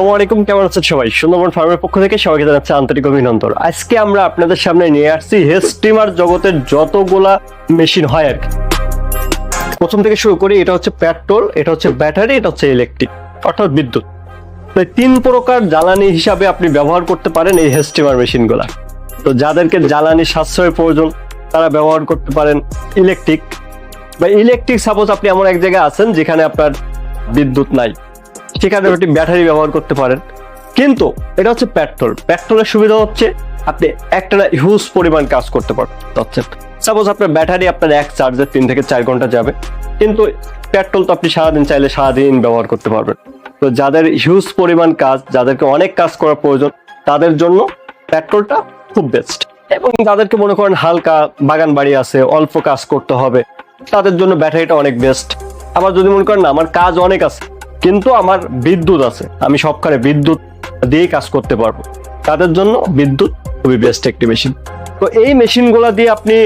আসসালামু আলাইকুম, কেমন আছেন সবাই? সুন্দরবন ফার্মের পক্ষ থেকে সবাইকে জানাচ্ছি আন্তরিক অভিনন্দন। আজকে আমরা আপনাদের সামনে নিয়ে আসছি হেড স্টিমার জগতের যতগুলা মেশিন হয় আর কি। প্রথম থেকে শুরু করি, এটা হচ্ছে পেট্রোল এটা হচ্ছে ব্যাটারি এটা হচ্ছে ইলেকট্রিক অর্থাৎ বিদ্যুৎ। তো এই তিন প্রকার জ্বালানি হিসাবে আপনি ব্যবহার করতে পারেন এই হেড স্টিমার মেশিনগুলা তো যাদেরকে জ্বালানি সাশ্রয়ের প্রয়োজন, তারা ব্যবহার করতে পারেন ইলেকট্রিক বা ইলেকট্রিক সাপোজ আপনি এমন এক জায়গায় আছেন যেখানে আপনার বিদ্যুৎ নাই। সেখানে আপনি ব্যাটারি ব্যবহার করতে পারেন। কিন্তু এটা হচ্ছে পেট্রোল। পেট্রোলের সুবিধা হচ্ছে আপনি একটা হিউজ পরিমাণ কাজ করতে পারছেন সাপোজ আপনার ব্যাটারি আপনার এক চার্জে তিন থেকে চার ঘণ্টা যাবে। কিন্তু পেট্রোল তো আপনি সারাদিন চাইলে সারাদিন ব্যবহার করতে পারবেন। তো যাদের হিউজ পরিমাণ কাজ, যাদেরকে অনেক কাজ করার প্রয়োজন, তাদের জন্য পেট্রোলটা খুব বেস্ট এবং যাদেরকে মনে করেন হালকা বাগান বাড়ি আছে, অল্প কাজ করতে হবে, তাদের জন্য ব্যাটারিটা অনেক বেস্ট আবার যদি মনে করেন না, আমার কাজ অনেক আছে কিন্তু আমার বিদ্যুৎ আছে। আমি সবখানে বিদ্যুৎ দিয়ে কাজ করতে পারব। তাদের জন্য বিদ্যুৎ খুবই বেস্ট একটি মেশিন তো এই মেশিনগুলো দিয়ে আপনি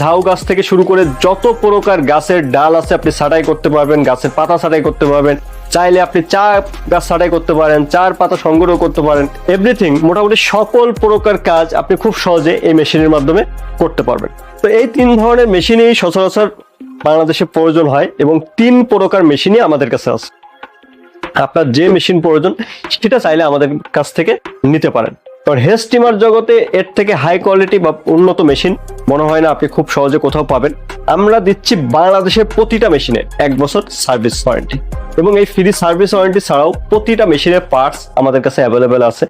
ঝাউ গাছ থেকে শুরু করে যত প্রকার গাছের ডাল আছে আপনি ছাটাই করতে পারবেন, গাছের পাতা ছাটাই করতে পারবেন। চাইলে আপনি চা গাছ ছাটাই করতে পারেন, চার পাতা সংগ্রহ করতে পারেন। এভরিথিং মোটামুটি সকল প্রকার কাজ আপনি খুব সহজে এই মেশিনের মাধ্যমে করতে পারবেন। তো এই তিন ধরনের মেশিনেই সচরাচর বাংলাদেশে প্রয়োজন হয় এবং তিন প্রকার মেশিনই আমাদের কাছে আছে। আপনার যে মেশিন প্রয়োজন, সেটা চাইলে আমাদের কাছ থেকে নিতে পারেন। কারণ হেড স্টিমার জগতে এর থেকে হাই কোয়ালিটি বা উন্নত মেশিন মনে হয় না আপনি খুব সহজে কোথাও পাবেন। আমরা দিচ্ছি বাংলাদেশের প্রতিটা মেশিনে এক বছর সার্ভিস ওয়ারেন্টি এবং এই ফ্রি সার্ভিস ওয়ারেন্টি ছাড়াও প্রতিটা মেশিনের পার্টস আমাদের কাছে অ্যাভেলেবেল আছে।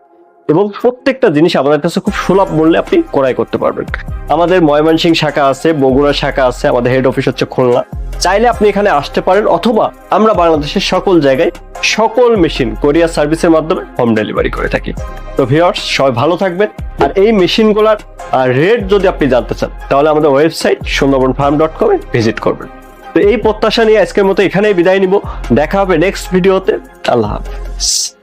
এবং প্রত্যেকটা জিনিস আমাদের কাছে খুব সুলভ মূল্যে আপনি ক্রয় করতে পারবেন। আমাদের ময়মনসিংহ শাখা আছে, বগুড়া শাখা আছে, আমাদের হেড অফিস হচ্ছে খুলনা। চাইলে আপনি এখানে আসতে পারেন অথবা আমরা বাংলাদেশের সকল জায়গায় সকল মেশিন কোরিয়ার সার্ভিসের মাধ্যমে হোম ডেলিভারি করে থাকি। তো ভিউয়ার্স সবাই ভালো থাকবেন। আর এই মেশিনগুলোর রেট যদি আপনি জানতে চান, তাহলে আমাদের ওয়েবসাইট সুন্দরবন ফার্ম ডট কমে ভিজিট করবেন। তো এই প্রত্যাশা নিয়ে আজকের মতো এখানেই বিদায় নিব। দেখা হবে নেক্সট ভিডিওতে আল্লাহ হাফিজ।